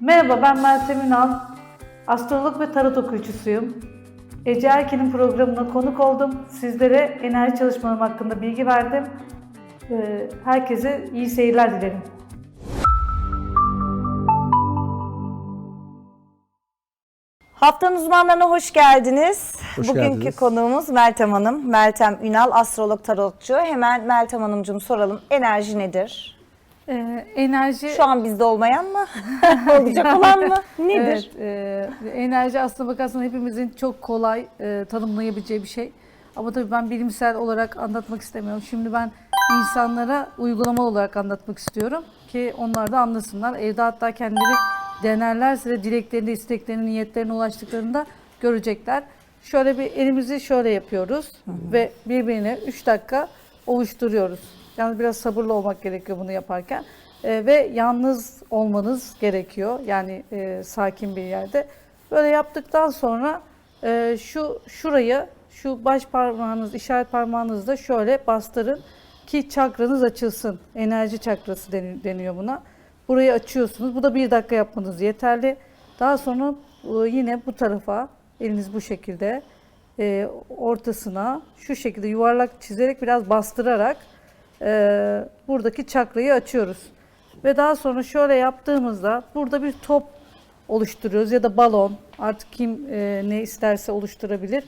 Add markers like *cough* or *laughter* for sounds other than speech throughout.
Merhaba ben Meltem Ünal. Astrolog ve tarot okuyucusuyum. Ece Erken'in programına konuk oldum. Sizlere enerji çalışmalarım hakkında bilgi verdim. Ee, Herkese iyi seyirler dilerim. Haftanın uzmanlarına hoş geldiniz. Hoş Bugünkü geldiniz. konuğumuz Meltem Hanım. Meltem Ünal, astrolog tarotçu. Hemen Meltem Hanımcığım soralım. Enerji nedir? Ee, enerji Şu an bizde olmayan mı? *laughs* Olacak olan mı? *laughs* Nedir? Evet, e, enerji aslında bakarsan hepimizin çok kolay e, tanımlayabileceği bir şey. Ama tabii ben bilimsel olarak anlatmak istemiyorum. Şimdi ben insanlara uygulama olarak anlatmak istiyorum ki onlar da anlasınlar. Evde hatta kendileri denerlerse de dileklerini, isteklerini, niyetlerine ulaştıklarında görecekler. Şöyle bir elimizi şöyle yapıyoruz ve birbirine 3 dakika ovuşturuyoruz. Yani biraz sabırlı olmak gerekiyor bunu yaparken. Ee, ve yalnız olmanız gerekiyor. Yani e, sakin bir yerde. Böyle yaptıktan sonra e, şu şurayı, şu baş parmağınız, işaret parmağınızla şöyle bastırın ki çakranız açılsın. Enerji çakrası deni- deniyor buna. Burayı açıyorsunuz. Bu da bir dakika yapmanız yeterli. Daha sonra e, yine bu tarafa eliniz bu şekilde e, ortasına şu şekilde yuvarlak çizerek biraz bastırarak e, buradaki çakrayı açıyoruz. Ve daha sonra şöyle yaptığımızda burada bir top oluşturuyoruz ya da balon artık kim e, ne isterse oluşturabilir.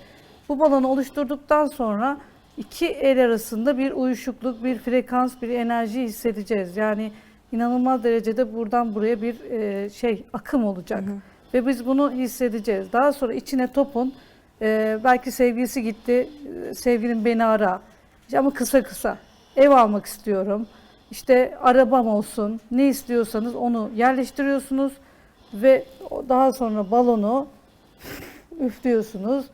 Bu balonu oluşturduktan sonra iki el arasında bir uyuşukluk, bir frekans, bir enerji hissedeceğiz. Yani inanılmaz derecede buradan buraya bir e, şey akım olacak. Ve biz bunu hissedeceğiz. Daha sonra içine topun e, belki sevgilisi gitti, e, sevgilim beni ara. Ama kısa kısa. Ev almak istiyorum. İşte arabam olsun. Ne istiyorsanız onu yerleştiriyorsunuz ve daha sonra balonu *laughs* üflüyorsunuz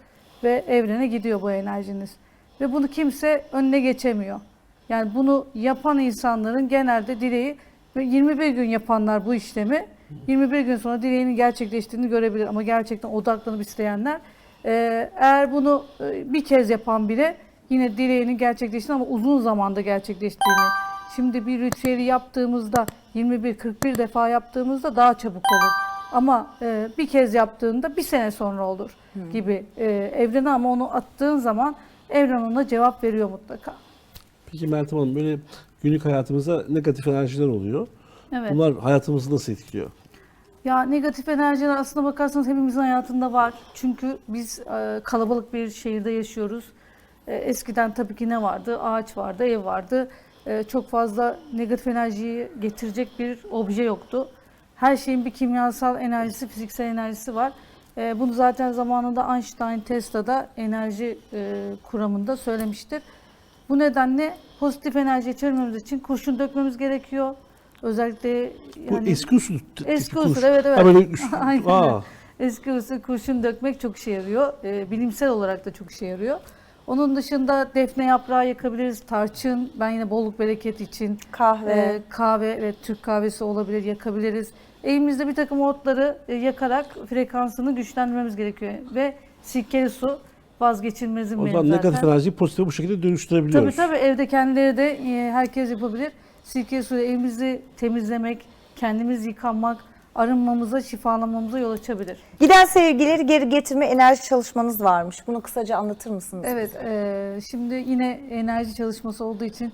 ve evrene gidiyor bu enerjiniz. Ve bunu kimse önüne geçemiyor. Yani bunu yapan insanların genelde dileği ve 21 gün yapanlar bu işlemi 21 gün sonra dileğinin gerçekleştiğini görebilir ama gerçekten odaklanıp isteyenler eğer bunu bir kez yapan bile yine dileğinin gerçekleştiğini ama uzun zamanda gerçekleştiğini şimdi bir ritüeli yaptığımızda 21-41 defa yaptığımızda daha çabuk olur. Ama e, bir kez yaptığında bir sene sonra olur gibi e, evrene ama onu attığın zaman evren ona cevap veriyor mutlaka. Peki Meltem Hanım böyle günlük hayatımızda negatif enerjiler oluyor. Evet. Bunlar hayatımızı nasıl etkiliyor? Ya negatif enerjiler aslına bakarsanız hepimizin hayatında var. Çünkü biz e, kalabalık bir şehirde yaşıyoruz. E, eskiden tabii ki ne vardı? Ağaç vardı, ev vardı. E, çok fazla negatif enerjiyi getirecek bir obje yoktu. Her şeyin bir kimyasal enerjisi, fiziksel enerjisi var. E, bunu zaten zamanında Einstein, Tesla da enerji kuramında söylemiştir. Bu nedenle pozitif enerjiyi çevirmemiz için kurşun dökmemiz gerekiyor. Özellikle Bu yani- eski usul. Eski usul, evet, evet. Ha böyle üst- *laughs* Aynen. Aa, Eski usul kurşun dökmek çok işe yarıyor. Bilimsel olarak da çok işe yarıyor. Onun dışında defne yaprağı yakabiliriz, tarçın. Ben yine bolluk bereket için Kahve. e, kahve ve Türk kahvesi olabilir, yakabiliriz. Evimizde bir takım otları e, yakarak frekansını güçlendirmemiz gerekiyor. Ve sirkeli su vazgeçilmezim o benim zaman zaten. negatif enerjiyi pozitife bu şekilde Tabii dönüştürebiliyoruz. tabii evde kendileri de e, herkes yapabilir. Sirke suyu evimizi temizlemek, kendimiz yıkanmak, arınmamıza, şifalanmamıza yol açabilir. Giden sevgileri geri getirme enerji çalışmanız varmış. Bunu kısaca anlatır mısınız? Evet, e, şimdi yine enerji çalışması olduğu için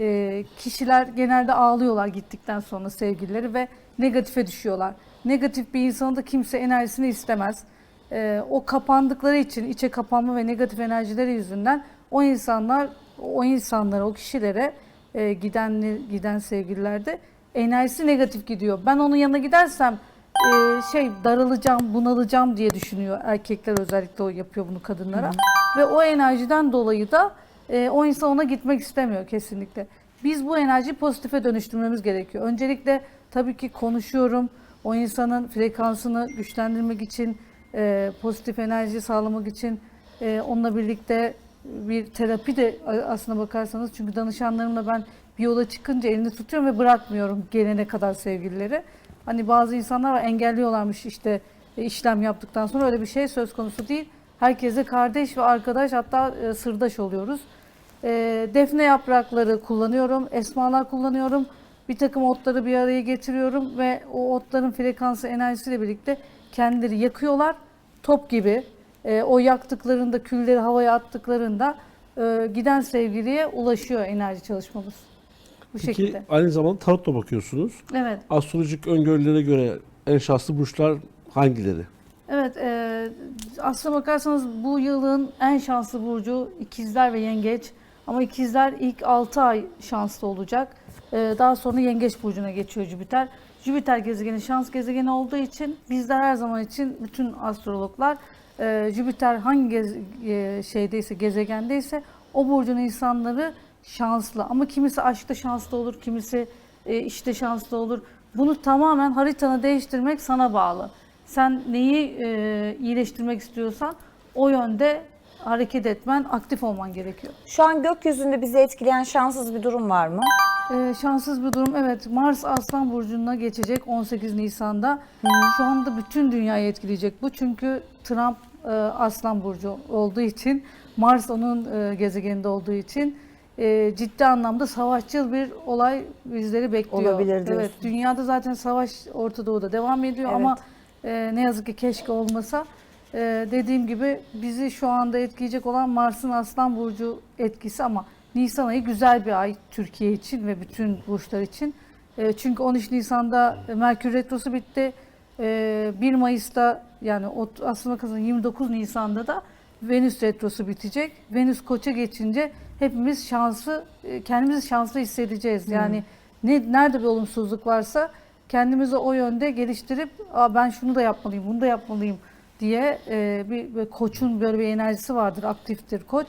e, kişiler genelde ağlıyorlar gittikten sonra sevgilileri ve negatife düşüyorlar. Negatif bir insanı da kimse enerjisini istemez. E, o kapandıkları için, içe kapanma ve negatif enerjileri yüzünden o insanlar, o insanlara, o kişilere e, giden giden sevgililerde enerjisi negatif gidiyor. Ben onun yanına gidersem e, şey daralacağım, bunalacağım diye düşünüyor erkekler özellikle o yapıyor bunu kadınlara. Ve o enerjiden dolayı da e, o insan ona gitmek istemiyor kesinlikle. Biz bu enerjiyi pozitife dönüştürmemiz gerekiyor. Öncelikle tabii ki konuşuyorum. O insanın frekansını güçlendirmek için, e, pozitif enerji sağlamak için e, onunla birlikte bir terapi de aslına bakarsanız çünkü danışanlarımla ben bir yola çıkınca elini tutuyorum ve bırakmıyorum gelene kadar sevgilileri. Hani bazı insanlar engelliyorlarmış işte e, işlem yaptıktan sonra öyle bir şey söz konusu değil. Herkese kardeş ve arkadaş hatta e, sırdaş oluyoruz. E, defne yaprakları kullanıyorum, esmalar kullanıyorum. Bir takım otları bir araya getiriyorum ve o otların frekansı enerjisiyle birlikte kendileri yakıyorlar. Top gibi o yaktıklarında külleri havaya attıklarında giden sevgiliye ulaşıyor enerji çalışmamız. Bu Peki şekilde. aynı zamanda tarotla bakıyorsunuz. Evet. Astrolojik öngörülere göre en şanslı burçlar hangileri? Evet, e, aslına bakarsanız bu yılın en şanslı burcu ikizler ve yengeç. Ama ikizler ilk 6 ay şanslı olacak. E, daha sonra yengeç burcuna geçiyor Jüpiter. Jüpiter gezegeni şans gezegeni olduğu için bizler her zaman için bütün astrologlar e, Jüpiter hangi gez, e, şeydeyse gezegendeyse o burcun insanları şanslı. Ama kimisi aşkta şanslı olur, kimisi e, işte şanslı olur. Bunu tamamen haritanı değiştirmek sana bağlı. Sen neyi e, iyileştirmek istiyorsan o yönde hareket etmen, aktif olman gerekiyor. Şu an gökyüzünde bizi etkileyen şanssız bir durum var mı? E, şanssız bir durum. Evet, Mars Aslan Burcu'na geçecek 18 Nisan'da. Şu anda bütün dünyayı etkileyecek bu. Çünkü Trump e, Aslan Burcu olduğu için, Mars onun e, gezegeninde olduğu için e, ciddi anlamda savaşçıl bir olay bizleri bekliyor. Olabilir diyorsun. Evet, dünyada zaten savaş Orta Doğu'da devam ediyor Evet. ama e, ne yazık ki keşke olmasa. E, dediğim gibi bizi şu anda etkileyecek olan Mars'ın Aslan Burcu etkisi ama Nisan ayı güzel bir ay Türkiye için ve bütün burçlar için. E, çünkü 13 Nisan'da Merkür Retrosu bitti. E, 1 Mayıs'ta yani aslında bakarsan 29 Nisan'da da Venüs Retrosu bitecek. Venüs Koç'a geçince hepimiz şanslı, e, kendimizi şanslı hissedeceğiz. Yani ne nerede bir olumsuzluk varsa kendimizi o yönde geliştirip Aa, ben şunu da yapmalıyım, bunu da yapmalıyım diye e, bir, bir koçun böyle bir enerjisi vardır, aktiftir koç.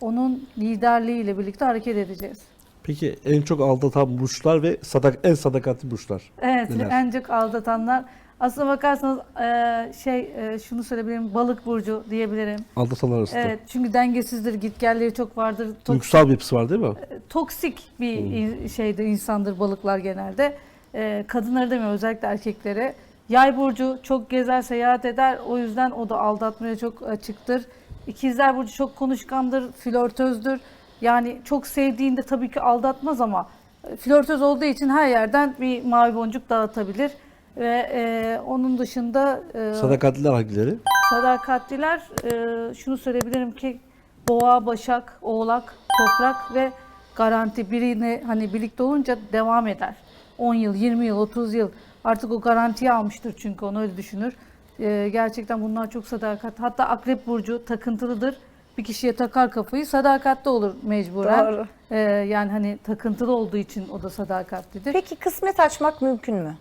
Onun liderliğiyle birlikte hareket edeceğiz. Peki en çok aldatan burçlar ve sadak en sadakatli burçlar. Evet, Neler? en çok aldatanlar. Aslına bakarsanız e, şey e, şunu söyleyebilirim, balık burcu diyebilirim. Aldatanlar arasında. Evet, çünkü dengesizdir, gitgelleri çok vardır. Tok- Duygusal bir yapısı var değil mi? toksik bir in- şeydir insandır balıklar genelde. Ee, kadınları demiyor özellikle erkeklere. Yay burcu çok gezer, seyahat eder. O yüzden o da aldatmaya çok açıktır. İkizler burcu çok konuşkandır, flörtözdür. Yani çok sevdiğinde tabii ki aldatmaz ama e, flörtöz olduğu için her yerden bir mavi boncuk dağıtabilir. Ve e, onun dışında e, Sadakatliler hangileri? Sadakatliler e, şunu söyleyebilirim ki boğa, başak, oğlak, toprak ve garanti birini hani birlikte olunca devam eder. 10 yıl, 20 yıl, 30 yıl artık o garantiyi almıştır çünkü onu öyle düşünür. E, gerçekten bunlar çok sadakat. Hatta akrep burcu takıntılıdır. Bir kişiye takar kafayı sadakatli olur mecburen. Doğru. E, yani hani takıntılı olduğu için o da sadakatlidir. Peki kısmet açmak mümkün mü?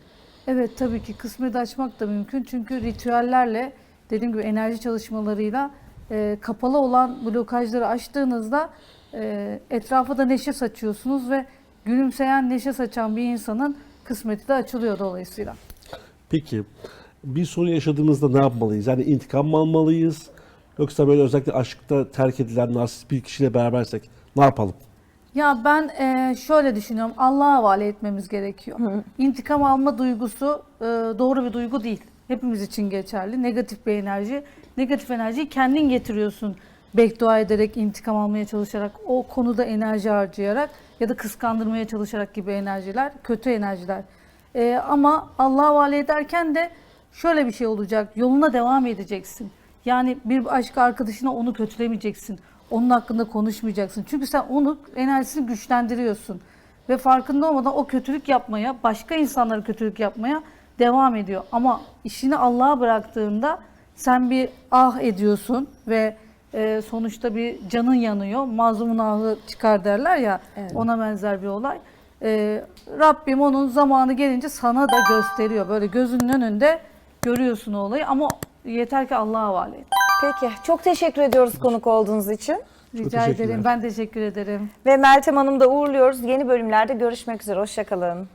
Evet tabii ki kısmet açmak da mümkün çünkü ritüellerle dediğim gibi enerji çalışmalarıyla e, kapalı olan blokajları açtığınızda e, etrafa da neşe saçıyorsunuz ve gülümseyen neşe saçan bir insanın kısmeti de açılıyor dolayısıyla. Peki bir sorun yaşadığımızda ne yapmalıyız? Yani intikam mı almalıyız? Yoksa böyle özellikle aşkta terk edilen narsist bir kişiyle berabersek ne yapalım? Ya ben e, şöyle düşünüyorum Allah'a havale etmemiz gerekiyor. İntikam alma duygusu e, doğru bir duygu değil. Hepimiz için geçerli. Negatif bir enerji. Negatif enerjiyi kendin getiriyorsun. Beddua ederek, intikam almaya çalışarak, o konuda enerji harcayarak ya da kıskandırmaya çalışarak gibi enerjiler, kötü enerjiler. E, ama Allah'a havale ederken de şöyle bir şey olacak. Yoluna devam edeceksin. Yani bir aşk arkadaşına onu kötülemeyeceksin. Onun hakkında konuşmayacaksın. Çünkü sen onu enerjisini güçlendiriyorsun. Ve farkında olmadan o kötülük yapmaya, başka insanlara kötülük yapmaya devam ediyor. Ama işini Allah'a bıraktığında sen bir ah ediyorsun ve e, sonuçta bir canın yanıyor. Mazlumun ahı çıkar derler ya ona benzer bir olay. E, Rabbim onun zamanı gelince sana da gösteriyor. Böyle gözünün önünde görüyorsun o olayı ama yeter ki Allah'a havale et. Peki çok teşekkür ediyoruz konuk olduğunuz için. Rica ederim. Ben teşekkür ederim. Ve Meltem Hanım'ı da uğurluyoruz. Yeni bölümlerde görüşmek üzere. Hoşçakalın.